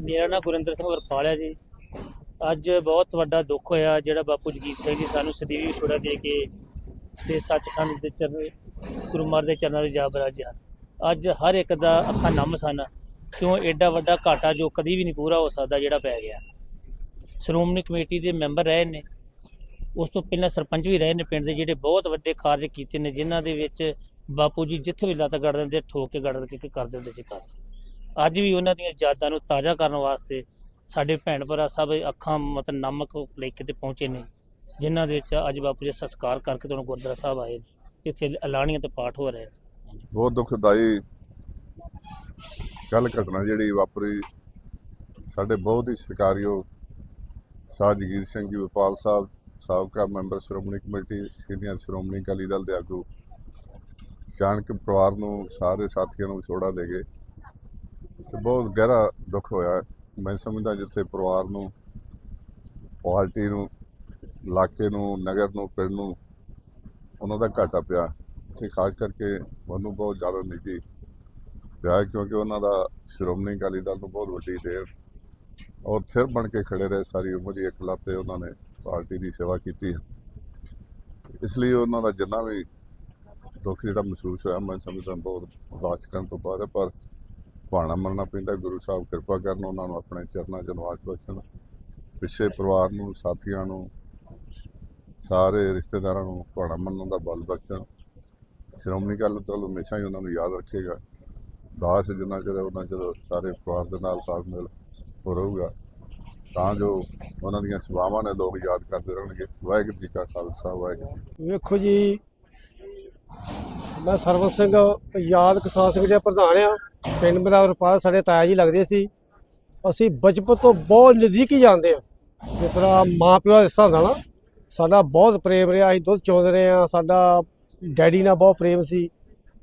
ਮੇਰਾ ਨਾਮ ਗੁਰਿੰਦਰ ਸਿੰਘ ਵਰਪਾਲ ਹੈ ਜੀ। ਅੱਜ ਬਹੁਤ ਵੱਡਾ ਦੁੱਖ ਹੋਇਆ ਜਿਹੜਾ ਬਾਪੂ ਜਗੀਰ ਸਿੰਘ ਜੀ ਸਾਨੂੰ ਸਦੀਵੀ ਵਿਛੋੜਾ ਦੇ ਕੇ ਤੇ ਸੱਚਖੰਡ ਦੇ ਚਰਨ ਗੁਰੂ ਮਹਾਰਾਜ ਦੇ ਚਰਨਾਂ ਵਿੱਚ ਜਾ ਬਰਾਜੇ ਹਨ। ਅੱਜ ਹਰ ਇੱਕ ਦਾ ਅੱਖਾਂ ਨਮ ਸਨ। ਕਿਉਂ ਐਡਾ ਵੱਡਾ ਘਾਟਾ ਜੋ ਕਦੀ ਵੀ ਨਹੀਂ ਪੂਰਾ ਹੋ ਸਕਦਾ ਜਿਹੜਾ ਪੈ ਗਿਆ। ਸ਼੍ਰੋਮਣੀ ਕਮੇਟੀ ਦੇ ਮੈਂਬਰ ਰਹੇ ਨੇ। ਉਸ ਤੋਂ ਪਹਿਲਾਂ ਸਰਪੰਚ ਵੀ ਰਹੇ ਨੇ ਪਿੰਡ ਦੇ ਜਿਹੜੇ ਬਹੁਤ ਵੱਡੇ ਕਾਰਜ ਕੀਤੇ ਨੇ, ਜਿਨ੍ਹਾਂ ਦੇ ਵਿੱਚ ਬਾਪੂ ਜੀ ਜਿੱਥੇ ਵੀ ਲੱਤ ਗੜ ਦਿੰਦੇ, ਠੋਕ ਕੇ ਗੜ ਕੇ ਕਰ ਦਿੰਦੇ ਸੀ ਕੰਮ ਅੱਜ ਵੀ ਉਹਨਾਂ ਦੀਆਂ ਯਾਦਾਂ ਨੂੰ ਤਾਜ਼ਾ ਕਰਨ ਵਾਸਤੇ ਸਾਡੇ ਭੈਣ ਭਰਾ ਸਭ ਅੱਖਾਂ ਮਤਲਬ ਨਮਕ ਲੈ ਕੇ ਤੇ ਪਹੁੰਚੇ ਨੇ, ਜਿਨ੍ਹਾਂ ਦੇ ਵਿੱਚ ਅੱਜ ਬਾਪੂ ਜੀ ਦਾ ਸੰਸਕਾਰ ਕਰਕੇ ਤੁਹਾਨੂੰ ਗੁਰਦੁਆਰਾ ਸਾਹਿਬ ਆਏ ਨੇ। ਇੱਥੇ ਐਲਾਨੀਆਂ ਤੇ ਪਾਠ ਹੋ ਰਹੇ ਬਹੁਤ ਦੁਖਦਾਈ ਗੱਲ ਘਟਨਾ ਜਿਹੜੀ ਵਾਪਰੀ। ਸਾਡੇ ਬਹੁਤ ਹੀ ਸਤਿਕਾਰਯੋਗ ਸਾਧ ਜਗੀਰ ਸਿੰਘ ਜੀ ਵਪਾਲ ਸਾਹਿਬ, ਸਾਬਕਾ member Shiromani committee, senior Shiromani Akali Dal ਦੇ ਆਗੂ ਅਚਾਨਕ ਪਰਿਵਾਰ ਨੂੰ, ਸਾਰੇ ਸਾਥੀਆਂ ਨੂੰ ਵਿਛੋੜਾ ਦੇ ਗਏ ਤੇ ਬਹੁਤ ਗਹਿਰਾ ਦੁੱਖ ਹੋਇਆ। ਮੈਂ ਸਮਝਦਾ ਜਿੱਥੇ ਪਰਿਵਾਰ ਨੂੰ ਪਾਰਟੀ ਨੂੰ, ਇਲਾਕੇ ਨੂੰ, ਨਗਰ ਨੂੰ, ਪਿੰਡ ਨੂੰ ਉਹਨਾਂ ਦਾ ਘਾਟਾ ਪਿਆ। ਤੇ ਖਾਸ ਕਰਕੇ ਮੈਨੂੰ ਬਹੁਤ ਜ਼ਿਆਦਾ ਨਿੱਜੀ ਪਿਆ ਕਿਉਂਕਿ ਉਹਨਾਂ ਦਾ ਸ਼੍ਰੋਮਣੀ ਅਕਾਲੀ ਦਲ ਨੂੰ ਬਹੁਤ ਵੱਡੀ ਦੇਰ ਔਰ ਸਿਰ ਬਣ ਕੇ ਖੜੇ ਰਹੇ ਸਾਰੀ ਉਮਰ ਹੀ ਇਕਲੱਤੇ ਉਹਨਾਂ ਨੇ ਪਾਰਟੀ ਦੀ ਸੇਵਾ ਕੀਤੀ। ਇਸ ਲਈ ਉਹਨਾਂ ਦਾ ਜਿੰਨਾ ਵੀ ਦੁੱਖ ਜਿਹੜਾ ਮਹਿਸੂਸ ਹੋਇਆ, ਮੈਂ ਸਮਝਦਾ ਬਹੁਤ ਉਦਾਸ ਕਰਨ ਤੋਂ ਬਾਅਦ ਪਰ ਭਾਣਾ ਮੰਨਣਾ ਪੈਂਦਾ, ਗੁਰੂ ਸਾਹਿਬ ਕਿਰਪਾ ਕਰਨ ਉਹਨਾਂ ਨੂੰ ਆਪਣੇ ਚਰਨਾਂ 'ਚ ਨਿਵਾਸ ਬਖਸ਼ਣ। ਪਿੱਛੇ ਪਰਿਵਾਰ ਨੂੰ, ਸਾਥੀਆਂ ਨੂੰ, ਸਾਰੇ ਰਿਸ਼ਤੇਦਾਰਾਂ ਨੂੰ ਭਾਣਾ ਮੰਨਣ ਦਾ ਬਲ ਬਖਸ਼ਣ। ਸ਼੍ਰੋਮਣੀ ਅਕਾਲੀ ਦਲ ਹਮੇਸ਼ਾ ਹੀ ਉਹਨਾਂ ਨੂੰ ਯਾਦ ਰੱਖੇਗਾ। ਦਾਸ ਜਿੰਨਾ ਚਿਰ ਉਹਨਾਂ ਚਿਰ ਸਾਰੇ ਪਰਿਵਾਰ ਦੇ ਨਾਲ ਤਾਲਮੇਲ ਹੋ ਰਹੂਗਾ। ਤਾਂ ਜੋ ਉਹਨਾਂ ਦੀਆਂ ਸੇਵਾਵਾਂ ਨੇ ਲੋਕ ਯਾਦ ਕਰਦੇ ਰਹਿਣਗੇ। ਵਾਹਿਗੁਰੂ ਜੀ ਕਾ ਖਾਲਸਾ, ਵਾਹਿਗੁਰੂ ਜੀ ਵੇਖੋ ਜੀ ਮੈਂ ਸਰਵਨ ਸਿੰਘ ਯਾਦ ਕਿਸਾਨ ਸਿੰਘ ਦੇ ਪ੍ਰਧਾਨ ਆ। ਪਿੰਡ ਮੇਰਾ ਰਪਾਲ ਸਾਡੇ ਤਾਇਆ ਜੀ ਲੱਗਦੇ ਸੀ। ਅਸੀਂ ਬਚਪਨ ਤੋਂ ਬਹੁਤ ਨਜ਼ਦੀਕ ਹੀ ਜਾਂਦੇ ਆ। ਜਿਸ ਤਰ੍ਹਾਂ ਮਾਂ ਪਿਓ ਦਾ ਰਿਸ਼ਤਾ ਹੁੰਦਾ ਨਾ, ਸਾਡਾ ਬਹੁਤ ਪ੍ਰੇਮ ਰਿਹਾ। ਅਸੀਂ ਦੁੱਧ ਚੋਂਦੇ ਰਹੇ ਆ ਸਾਡਾ ਡੈਡੀ ਨਾਲ ਬਹੁਤ ਪ੍ਰੇਮ ਸੀ।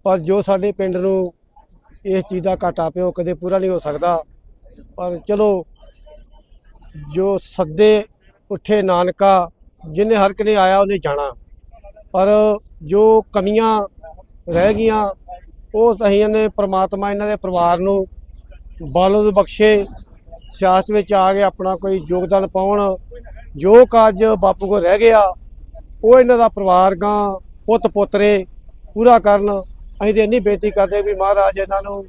ਪਰ ਜੋ ਸਾਡੇ ਪਿੰਡ ਨੂੰ ਇਸ ਚੀਜ਼ ਦਾ ਘਾਟਾ ਪਿਓ ਕਦੇ ਪੂਰਾ ਨਹੀਂ ਹੋ ਸਕਦਾ। ਪਰ ਚਲੋ, ਜੋ ਸੱਦੇ ਉੱਠੇ ਨਾਨਕਾ ਜਿਹਨੇ ਹਰ ਕਨੇ ਆਇਆ, ਉਹਨੇ ਜਾਣਾ। ਪਰ ਜੋ ਕਮੀਆਂ ਰਹਿ ਗਈਆਂ। ਉਹ ਅਸੀਂ ਨੇ ਪ੍ਰਮਾਤਮਾ ਇਹਨਾਂ ਦੇ ਪਰਿਵਾਰ ਨੂੰ ਬਲ ਬਖਸ਼ੇ। ਸਿਆਸਤ ਵਿੱਚ ਆ ਕੇ ਆਪਣਾ ਕੋਈ ਯੋਗਦਾਨ ਪਾਉਣ। ਜੋ ਕਾਰਜ ਬਾਪੂ ਕੋ ਰਹਿ ਗਿਆ, ਉਹ ਇਹਨਾਂ ਦਾ ਪਰਿਵਾਰ ਗਾਂ ਪੁੱਤ ਪੋਤਰੇ ਪੂਰਾ ਕਰਨ। ਅਸੀਂ ਤੇ ਇੰਨੀ ਬੇਨਤੀ ਕਰਦੇ ਵੀ ਮਹਾਰਾਜ ਇਹਨਾਂ ਨੂੰ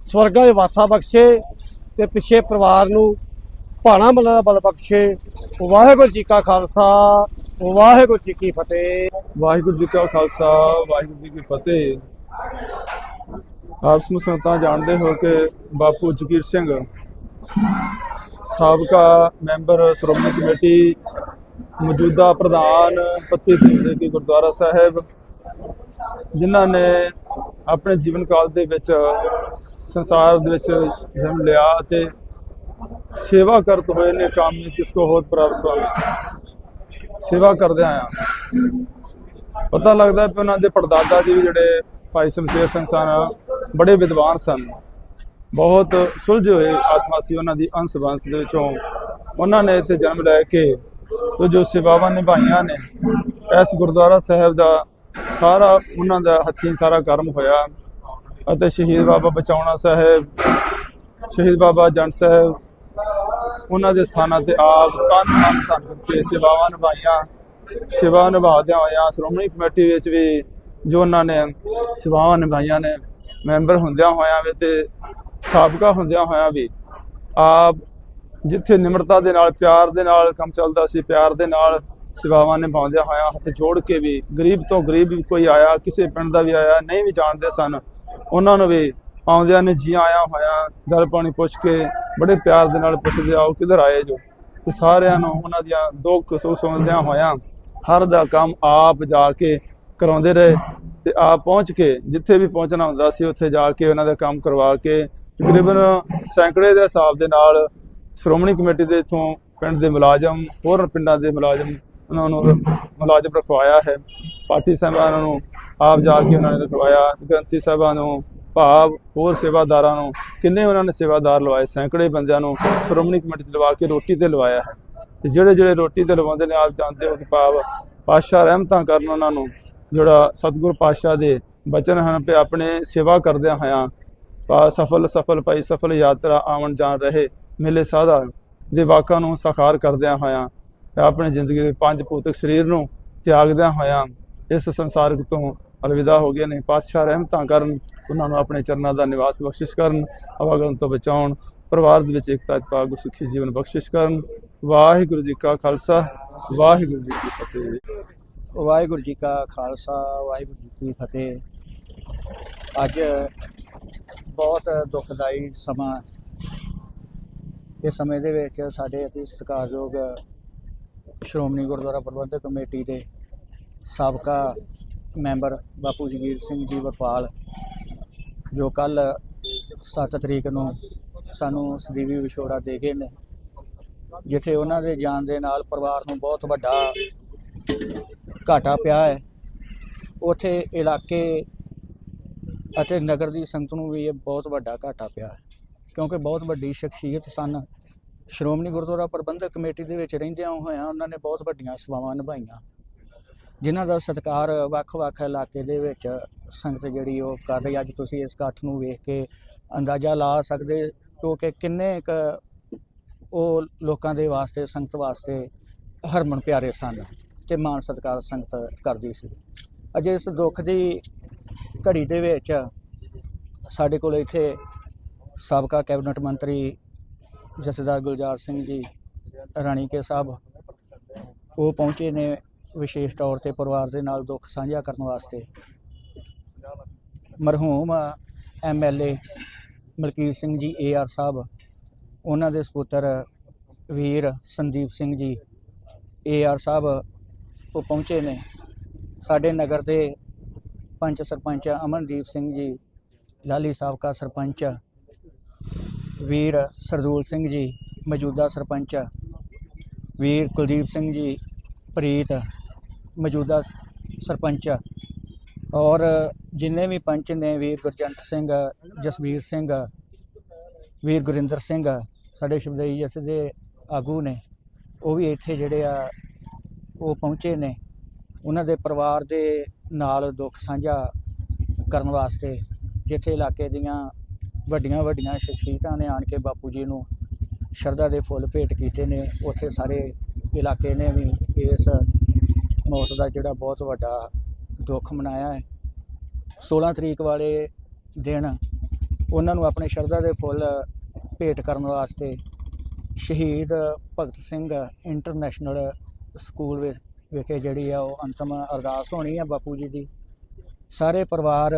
ਸਵਰਗਾਂ 'ਚ ਵਾਸਾ ਬਖਸ਼ੇ ਤੇ ਪਿੱਛੇ ਪਰਿਵਾਰ ਨੂੰ ਭਾਣਾ ਮੱਲਾ ਦਾ ਬਲ ਬਖਸ਼ੇ। ਵਾਹਿਗੁਰੂ ਜੀ ਕਾ ਖਾਲਸਾ। ਵਾਹਿਗੁਰੂ ਜੀ ਕੀ ਫਤਿਹ। ਵਾਹਿਗੁਰੂ ਜੀ ਕਾ ਖਾਲਸਾ, ਵਾਹਿਗੁਰੂ ਜੀ ਕੀ ਫਤਿਹ। ਆਪ ਸਮੂਹ ਸੰਗਤਾਂ ਜਾਣਦੇ ਹੋ ਕਿ ਬਾਪੂ ਜਗੀਰ ਸਿੰਘ ਸਾਬਕਾ ਮੈਂਬਰ ਸ਼੍ਰੋਮਣੀ ਕਮੇਟੀ, ਮੌਜੂਦਾ ਪ੍ਰਧਾਨ ਪੱਤੀ ਸਿੰਘ ਦੇ ਗੁਰਦੁਆਰਾ ਸਾਹਿਬ, ਜਿਨ੍ਹਾਂ ਨੇ ਆਪਣੇ ਜੀਵਨ ਕਾਲ ਦੇ ਵਿੱਚ ਸੰਸਾਰ ਦੇ ਵਿੱਚ ਜਨਮ ਲਿਆ ਅਤੇ ਸੇਵਾ ਕਰਤ ਹੋਏ ਨੇ, ਕਾਮੀ ਕਿਸ ਕੋ ਹੋਤ ਪ੍ਰਾਪਤ ਸਵਾਮੀ ਸੇਵਾ ਕਰਦੇ ਆਇਆ ਪਤਾ ਲੱਗਦਾ ਕਿ ਉਹਨਾਂ ਦੇ ਪੜਦਾਦਾ ਜੀ ਵੀ ਜਿਹੜੇ ਭਾਈ ਸ਼ਮਸ਼ੇਰ ਸਿੰਘ ਸਨ, ਬੜੇ ਵਿਦਵਾਨ ਸਨ। ਬਹੁਤ ਸੁਲਝੇ ਹੋਏ ਆਤਮਾ ਸੀ ਉਹਨਾਂ ਦੀ ਅੰਸ਼ ਬੰਸ ਦੇ ਵਿੱਚੋਂ। ਉਹਨਾਂ ਨੇ ਇੱਥੇ ਜਨਮ ਲੈ ਕੇ ਤੇ ਜੋ ਸੇਵਾਵਾਂ ਨਿਭਾਈਆਂ ਨੇ, ਇਸ ਗੁਰਦੁਆਰਾ ਸਾਹਿਬ ਦਾ ਸਾਰਾ ਉਹਨਾਂ ਦਾ ਹੱਥੀਂ ਸਾਰਾ ਕਰਮ ਹੋਇਆ। ਅਤੇ ਸ਼ਹੀਦ ਬਾਬਾ ਬਚਾਉਣਾ ਸਾਹਿਬ, ਸ਼ਹੀਦ ਬਾਬਾ ਜੰਡ ਸਾਹਿਬ ਉਹਨਾਂ ਦੇ ਸਥਾਨਾਂ ਤੇ ਆਪ ਤਨ ਮਨ ਧਨ ਕੇ ਸੇਵਾਵਾਂ ਨਿਭਾਈਆਂ ਸੇਵਾ ਨਿਭਾਉਂਦਿਆਂ ਹੋਇਆਂ ਸ਼੍ਰੋਮਣੀ ਕਮੇਟੀ ਵਿੱਚ ਵੀ ਜੋ ਉਹਨਾਂ ਨੇ ਸੇਵਾਵਾਂ ਨਿਭਾਈਆਂ ਨੇ, ਮੈਂਬਰ ਹੁੰਦਿਆਂ ਹੋਇਆਂ ਵੀ ਤੇ ਸਾਬਕਾ ਹੁੰਦਿਆਂ ਹੋਇਆਂ ਵੀ ਆਪ ਜਿੱਥੇ ਨਿਮਰਤਾ ਦੇ ਨਾਲ, ਪਿਆਰ ਦੇ ਨਾਲ ਕੰਮ ਚੱਲਦਾ ਸੀ, ਪਿਆਰ ਦੇ ਨਾਲ ਸੇਵਾਵਾਂ ਨਿਭਾਉਂਦਿਆਂ ਹੋਇਆਂ ਹੱਥ ਜੋੜ ਕੇ ਵੀ ਗਰੀਬ ਤੋਂ ਗਰੀਬ ਕੋਈ ਆਇਆ, ਕਿਸੇ ਪਿੰਡ ਦਾ ਵੀ ਆਇਆ, ਨਹੀਂ ਵੀ ਜਾਣਦੇ ਸਨ, ਉਹਨਾਂ ਨੂੰ ਵੀ ਆਉਂਦਿਆਂ ਨੇ ਜੀ ਆਇਆ ਹੋਇਆ, ਜਲ ਪਾਣੀ ਪੁੱਛ ਕੇ ਬੜੇ ਪਿਆਰ ਦੇ ਨਾਲ ਪੁੱਛਦੇ, ਆਓ ਕਿੱਧਰ ਆਏ ਜੋ? ਤੇ ਸਾਰਿਆਂ ਨੂੰ ਉਹਨਾਂ ਦੀਆਂ ਦੁੱਖ ਸੁੱਖ ਸੁਣਦਿਆਂ ਹੋਇਆਂ ਹਰ ਦਾ ਕੰਮ ਆਪ ਜਾ ਕੇ ਕਰਾਉਂਦੇ ਰਹੇ ਤੇ ਆਪ ਪਹੁੰਚ ਕੇ ਜਿੱਥੇ ਵੀ ਪਹੁੰਚਣਾ ਹੁੰਦਾ ਸੀ, ਉੱਥੇ ਜਾ ਕੇ ਉਹਨਾਂ ਦਾ ਕੰਮ ਕਰਵਾ ਕੇ ਤਕਰੀਬਨ ਸੈਂਕੜੇ ਦੇ ਹਿਸਾਬ ਦੇ ਨਾਲ ਸ਼੍ਰੋਮਣੀ ਕਮੇਟੀ ਦੇ ਇਥੋਂ ਪਿੰਡ ਦੇ ਮੁਲਾਜ਼ਮ, ਹੋਰ ਪਿੰਡਾਂ ਦੇ ਮੁਲਾਜ਼ਮ ਉਹਨਾਂ ਨੂੰ ਮੁਲਾਜ਼ਮ ਰਖਵਾਇਆ ਹੈ। ਪਾਰਟੀ ਸਾਹਿਬਾਨਾਂ ਨੂੰ ਆਪ ਜਾ ਕੇ ਉਹਨਾਂ ਨੇ ਰਖਵਾਇਆ, ਗ੍ਰੰਥੀ ਸਾਹਿਬਾਂ ਨੂੰ ਭਾਵ ਹੋਰ ਸੇਵਾਦਾਰਾਂ ਨੂੰ, ਕਿੰਨੇ ਉਹਨਾਂ ਨੇ ਸੇਵਾਦਾਰ ਲਵਾਏ, ਸੈਂਕੜੇ ਬੰਦਿਆਂ ਨੂੰ ਸ਼੍ਰੋਮਣੀ ਕਮੇਟੀ 'ਚ ਲਵਾ ਕੇ ਰੋਟੀ ਤੇ ਲਵਾਇਆ। ਹੈ ਤੇ ਜਿਹੜੇ ਜਿਹੜੇ ਰੋਟੀ ਤੇ ਲਵਾਉਂਦੇ ਨੇ, ਆਪ ਜਾਣਦੇ ਹੋ ਕਿ ਭਾਵ ਪਾਤਸ਼ਾਹ ਰਹਿਮਤਾਂ ਕਰਨ ਉਹਨਾਂ ਨੂੰ, ਜਿਹੜਾ ਸਤਿਗੁਰ ਪਾਤਸ਼ਾਹ ਦੇ ਬਚਨ ਹਨ ਕਿ ਆਪਣੇ ਸੇਵਾ ਕਰਦਿਆਂ ਹੋਇਆਂ ਪਾ ਸਫਲ ਸਫਲ ਪਾਈ ਸਫਲ ਯਾਤਰਾ ਆਵਣ ਜਾਣ ਰਹੇ, ਮੇਲੇ ਸਾਧਾ ਦੇ ਵਾਕਾਂ ਨੂੰ ਸਾਕਾਰ ਕਰਦਿਆਂ ਹੋਇਆਂ ਆਪਣੀ ਜ਼ਿੰਦਗੀ ਦੇ ਪੰਜ ਭੌਤਿਕ ਸਰੀਰ ਨੂੰ ਤਿਆਗਦਿਆਂ ਹੋਇਆਂ ਇਸ ਸੰਸਾਰਿਕ ਤੋਂ ਅਲਵਿਦਾ ਹੋ ਗਏ ਨੇ, ਪਾਤਸ਼ਾਹ ਰਹਿਮਤਾਂ ਕਰਨ, ਉਹਨਾਂ ਨੂੰ ਆਪਣੇ ਚਰਨਾਂ ਦਾ ਨਿਵਾਸ ਬਖਸ਼ਿਸ਼ ਕਰਨ ਆਵਾਗਮਨ ਤੋਂ ਬਚਾਉਣ, ਪਰਿਵਾਰ ਦੇ ਵਿੱਚ ਇਕਤਾ ਇਤਫਾਕ ਸੁਖੀ ਜੀਵਨ ਬਖਸ਼ਿਸ਼ ਕਰਨ। ਵਾਹਿਗੁਰੂ ਜੀ ਕਾ ਖਾਲਸਾ, ਵਾਹਿਗੁਰੂ ਜੀ ਕੀ ਫਤਿਹ। ਵਾਹਿਗੁਰੂ ਜੀ ਕਾ ਖਾਲਸਾ, ਵਾਹਿਗੁਰੂ ਜੀ ਕੀ ਫਤਿਹ। ਅੱਜ ਬਹੁਤ ਦੁਖਦਾਈ ਸਮਾਂ ਇਸ ਸਮੇਂ ਦੇ ਵਿੱਚ ਸਾਡੇ ਅਤੀ ਸਤਿਕਾਰਯੋਗ ਸ਼੍ਰੋਮਣੀ ਗੁਰਦੁਆਰਾ ਪ੍ਰਬੰਧਕ ਕਮੇਟੀ ਦੇ ਸਾਬਕਾ ਮੈਂਬਰ ਬਾਪੂ ਜਗੀਰ ਸਿੰਘ ਜੀ ਵਰਪਾਲ ਜੋ ਕੱਲ 7 ਤਰੀਕ ਨੂੰ ਸਾਨੂੰ ਸਦੀਵੀ ਵਿਛੋੜਾ ਦੇ ਗਏ ਨੇ, ਜਿੱਥੇ ਉਹਨਾਂ ਦੇ ਜਾਣ ਦੇ ਨਾਲ ਪਰਿਵਾਰ ਨੂੰ ਬਹੁਤ ਵੱਡਾ ਘਾਟਾ ਪਿਆ ਹੈ। ਉਥੇ ਇਲਾਕੇ ਅਤੇ ਨਗਰ ਦੀ ਸੰਗਤ ਨੂੰ ਵੀ ਇਹ ਬਹੁਤ ਵੱਡਾ ਘਾਟਾ ਪਿਆ ਹੈ, ਕਿਉਂਕਿ ਬਹੁਤ ਵੱਡੀ ਸ਼ਖਸੀਅਤ ਸਨ। ਸ਼੍ਰੋਮਣੀ ਗੁਰਦੁਆਰਾ ਪ੍ਰਬੰਧਕ ਕਮੇਟੀ ਦੇ ਵਿੱਚ ਰਹਿੰਦਿਆਂ ਹੋਇਆਂ ਉਹਨਾਂ ਨੇ ਬਹੁਤ ਵੱਡੀਆਂ ਸੇਵਾਵਾਂ ਨਿਭਾਈਆਂ। ਜਿਨ੍ਹਾਂ ਦਾ ਸਤਿਕਾਰ ਵੱਖ-ਵੱਖ ਇਲਾਕੇ ਦੇ ਵਿੱਚ ਸੰਗਤ ਜਿਹੜੀ ਉਹ ਕਰ ਰਹੀ ਅੱਜ ਤੁਸੀਂ ਇਸ ਇਕੱਠ ਨੂੰ ਵੇਖ ਕੇ ਅੰਦਾਜ਼ਾ ਲਾ ਸਕਦੇ ਹੋ ਕਿ ਕਿੰਨੇ ਕੁ ਉਹ ਲੋਕਾਂ ਦੇ ਵਾਸਤੇ, ਸੰਗਤ ਵਾਸਤੇ ਹਰਮਨ ਪਿਆਰੇ ਸਨ ਤੇ ਮਾਨ ਸਤਿਕਾਰ ਸੰਗਤ ਕਰਦੀ ਸੀ। ਅਜੇ ਇਸ ਦੁੱਖ ਦੀ ਘੜੀ ਦੇ ਵਿੱਚ ਸਾਡੇ ਕੋਲ ਇੱਥੇ ਸਾਬਕਾ ਕੈਬਨਿਟ ਮੰਤਰੀ ਜਥੇਦਾਰ ਗੁਲਜ਼ਾਰ ਸਿੰਘ ਜੀ, ਰਾਣੀ ਕੇ ਸਾਹਿਬ, ਉਹ ਪਹੁੰਚੇ ਨੇ। ਵਿਸ਼ੇਸ਼ ਤੌਰ ਤੇ ਪਰਿਵਾਰ ਦੇ ਨਾਲ ਦੁੱਖ ਸਾਂਝਾ ਕਰਨ ਵਾਸਤੇ ਮਰਹੂਮ ਐਮਐਲਏ ਮਲਕੀਤ ਸਿੰਘ ਜੀ ਏਆਰ ਸਾਹਿਬ, ਉਹਨਾਂ ਦੇ ਸਪੁੱਤਰ ਵੀਰ ਸੰਦੀਪ ਸਿੰਘ ਜੀ ਏਆਰ ਸਾਹਿਬ ਉਹ ਪਹੁੰਚੇ ਨੇ। ਸਾਡੇ ਨਗਰ ਦੇ ਪੰਚ ਸਰਪੰਚ ਅਮਨਦੀਪ ਸਿੰਘ ਜੀ, ਲਾਲੀ ਸਾਬਕਾ ਸਰਪੰਚ ਵੀਰ ਸਰਦੂਲ ਸਿੰਘ ਜੀ, ਮੌਜੂਦਾ ਸਰਪੰਚ ਵੀਰ ਕੁਲਦੀਪ ਸਿੰਘ ਜੀ, ਪ੍ਰੀਤ ਮੌਜੂਦਾ ਸਰਪੰਚ ਔਰ ਜਿੰਨੇ ਵੀ ਪੰਚ ਨੇ, ਵੀਰ ਗੁਰਜੰਟ ਸਿੰਘ, ਜਸਬੀਰ ਸਿੰਘ, ਵੀਰ ਗੁਰਿੰਦਰ ਸਿੰਘ, ਸਾਡੇ ਸ਼ਿਵਦਈ ਜਸ ਦੇ ਆਗੂ ਨੇ, ਉਹ ਵੀ ਇੱਥੇ ਜਿਹੜੇ ਆ, ਉਹ ਪਹੁੰਚੇ ਨੇ। ਉਹਨਾਂ ਦੇ ਪਰਿਵਾਰ ਦੇ ਨਾਲ ਦੁੱਖ ਸਾਂਝਾ ਕਰਨ ਵਾਸਤੇ ਜਿੱਥੇ ਇਲਾਕੇ ਦੀਆਂ ਵੱਡੀਆਂ ਵੱਡੀਆਂ ਸ਼ਖਸੀਅਤਾਂ ਨੇ ਆਣ ਕੇ ਬਾਪੂ ਜੀ ਨੂੰ ਸ਼ਰਧਾ ਦੇ ਫੁੱਲ ਭੇਟ ਕੀਤੇ ਨੇ, ਉੱਥੇ ਸਾਰੇ ਇਲਾਕੇ ਨੇ ਵੀ ਇਸ ਮੌਤ ਦਾ ਜਿਹੜਾ ਬਹੁਤ ਵੱਡਾ ਦੁੱਖ ਮਨਾਇਆ ਹੈ। 16 ਤਰੀਕ ਵਾਲੇ ਦਿਨ ਉਹਨਾਂ ਨੂੰ ਆਪਣੇ ਸ਼ਰਧਾ ਦੇ ਫੁੱਲ ਭੇਟ ਕਰਨ ਵਾਸਤੇ ਸ਼ਹੀਦ ਭਗਤ ਸਿੰਘ ਇੰਟਰਨੈਸ਼ਨਲ ਸਕੂਲ ਵਿੱਚ ਵਿਖੇ ਜਿਹੜੀ ਆ ਉਹ ਅੰਤਮ ਅਰਦਾਸ ਹੋਣੀ ਆ ਬਾਪੂ ਜੀ ਦੀ। ਸਾਰੇ ਪਰਿਵਾਰ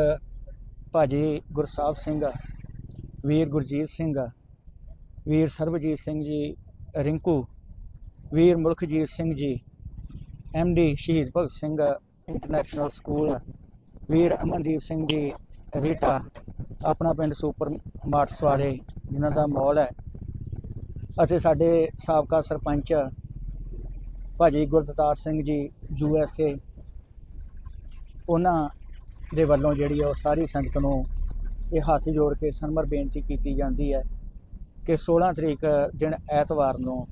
ਭਾਜੀ ਗੁਰਸਾਹਿਬ ਸਿੰਘ, ਵੀਰ ਗੁਰਜੀਤ ਸਿੰਘ, ਵੀਰ ਸਰਬਜੀਤ ਸਿੰਘ ਜੀ, ਰਿੰਕੂ, ਵੀਰ ਮੁਲਖਜੀਤ ਸਿੰਘ ਜੀ ਡੀ ਸ਼ਹੀਦ ਭਗਤ ਸਿੰਘ ਇੰਟਰਨੈਸ਼ਨਲ ਸਕੂਲ ਵੀਰ ਅਮਨਦੀਪ ਸਿੰਘ ਜੀ ਰੀਟਾ ਆਪਣਾ ਪਿੰਡ ਸੁਪਰ ਮਾਰਟਸ ਵਾਲੇ, ਜਿਨ੍ਹਾਂ ਦਾ ਮੌਲ ਹੈ। ਅਤੇ ਸਾਡੇ ਸਾਬਕਾ ਸਰਪੰਚ ਭਾਜੀ ਗੁਰਦਤਾਰ Singh ji, U S A, ਉਹਨਾਂ ਦੇ ਵੱਲੋਂ ਜਿਹੜੀ ਆ ਉਹ ਸਾਰੀ ਸੰਗਤ ਨੂੰ ਇਹ ਹਾਸੀ ਜੋੜ ਕੇ ਸਨਮਰ ਬੇਨਤੀ ਕੀਤੀ ਜਾਂਦੀ ਹੈ ਕਿ 16 ਤਰੀਕ ਦਿਨ ਐਤਵਾਰ ਨੂੰ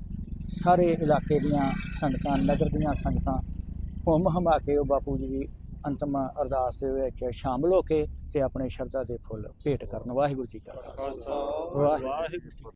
ਸਾਰੇ ਇਲਾਕੇ ਦੀਆਂ ਸੰਗਤਾਂ, ਨਗਰ ਦੀਆਂ ਸੰਗਤਾਂ ਹੁਮ ਹਮਾ ਕੇ ਉਹ ਬਾਪੂ ਜੀ ਦੀ ਅੰਤਮ ਅਰਦਾਸ ਦੇ ਵਿੱਚ ਸ਼ਾਮਲ ਹੋ ਕੇ ਤੇ ਆਪਣੇ ਸ਼ਰਧਾ ਦੇ ਫੁੱਲ ਭੇਟ ਕਰਨ। ਵਾਹਿਗੁਰੂ ਜੀ ਕਾ ਖਾਲਸਾ। ਵਾਹਿਗੁਰੂ